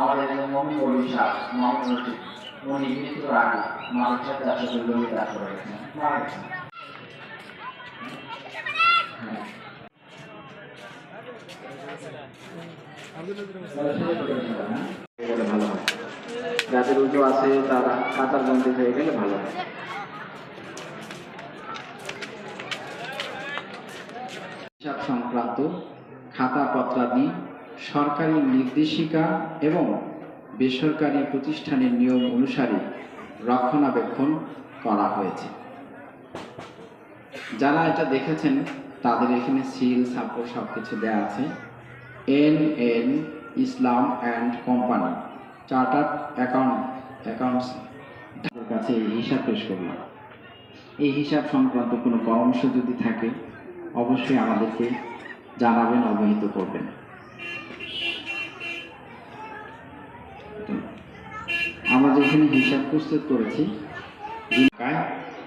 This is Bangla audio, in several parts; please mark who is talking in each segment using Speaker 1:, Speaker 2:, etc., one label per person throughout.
Speaker 1: আমাদের মমি বলিশা মামি মনি মৃত্যু রাখি মামির সাথে আসলে। যাদের আছে তারা কাতার বন্দি হয়ে গেলে ভালো হয়। হিসাব সংক্রান্ত খাতাপত্রাদি সরকারি নির্দেশিকা এবং বেসরকারি প্রতিষ্ঠানের নিয়ম অনুসারে রক্ষণাবেক্ষণ করা হয়েছে। যারা এটা দেখেছেন, তাদের এখানে সিল, সাপোর্ট সব কিছু দেওয়া আছে। N N, Islam and company. Chartered account accounts. কাছে হিসাব পেশ করলাম। এই হিসাব সংক্রান্ত কোনো পরামর্শ যদি থাকে, অবশ্যই আমাদেরকে জানাবেন, অবহিত করবেন। আমরা যেখানে হিসাব প্রস্তুত করেছি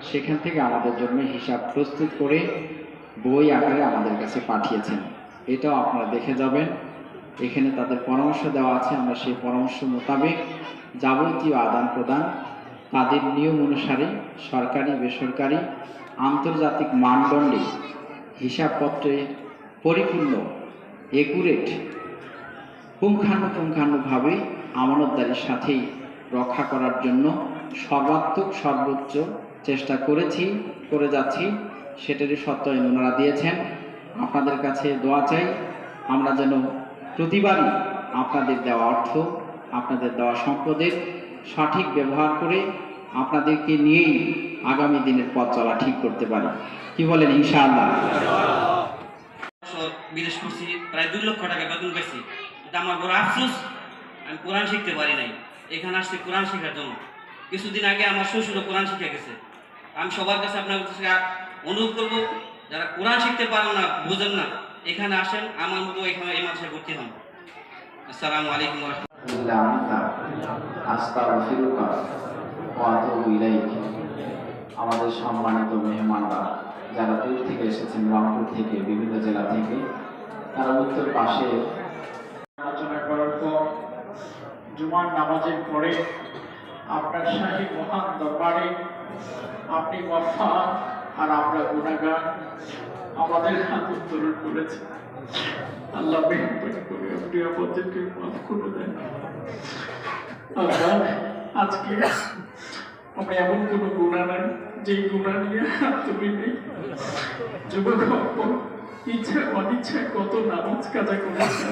Speaker 1: সেখান থেকে আমাদের জন্য হিসাব প্রস্তুত করে বই আকারে আমাদের কাছে পাঠিয়েছেন। এটাও আপনারা দেখে যাবেন। এখানে তাদের পরামর্শ দেওয়া আছে, আমরা সেই পরামর্শ মোতাবেক যাবতীয় আদান প্রদান, তাদের নিয়ম অনুসারে সরকারি, বেসরকারি, আন্তর্জাতিক মানদণ্ডে হিসাবপত্রে পরিপূর্ণ একুরেট পুঙ্খানুপুঙ্খানুভাবে আমানতদারির সাথেই রক্ষা করার জন্য সর্বাত্মক, সর্বোচ্চ চেষ্টা করেছি, করে যাচ্ছি। সেটারই সত্যায়ন ওনারা দিয়েছেন। আপনাদের কাছে দোয়া চাই, আমরা যেন প্রতিবারই আপনাদের দেওয়া অর্থ, আপনাদের দেওয়া সম্পদের সঠিক ব্যবহার করে আপনাদেরকে নিয়েই আগামী দিনের পথ চলা ঠিক করতে পারি। কি বলেন, ইনশাআল্লাহ?
Speaker 2: বিদেশ করছি, প্রায় দুই লক্ষ টাকা বেতন পেয়েছি কিন্তু আমার বড় আফসোস, আমি কোরআন শিখতে পারি নাই। এখানে আসছি কোরআন শেখার জন্য। কিছুদিন আগে আমার শ্বশুরও কোরআন শিখে গেছে। আমি সবার কাছে আপনার অনুরোধ করব যারা কোরআন শিখতে পারেন না, বুঝেন না, এখানে আসেন, আমার মতো এখানে এই মাসে ভর্তি হন। আসসালামু আলাইকুম
Speaker 1: আমাদের সম্মানিত মেহমানরা, যারা দূর থেকে এসেছেন, রংপুর থেকে, বিভিন্ন জেলা থেকে, তারা উত্তর পাশে
Speaker 3: আলোচনা করার পর জুমার নামাজের পরে আপনার শাহী মহান দরবারে আপনি কথা আর আমরা গুণাগার। আমাদের হাত উত্তোলন করেছে। আল্লাহ মেহরবানি করে আমাদেরকে মাফ করে দেন। আল্লাহ, আজকে আমরা এমন কোনো গুণা নাই, যেই গুণা নিয়ে তুলি নেই যুবক ইচ্ছা অনিচ্ছায় কত নামাজ কাজা করেছে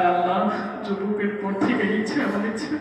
Speaker 3: আল্লাহ, যুবকের পর থেকে ইচ্ছা, অনিচ্ছা।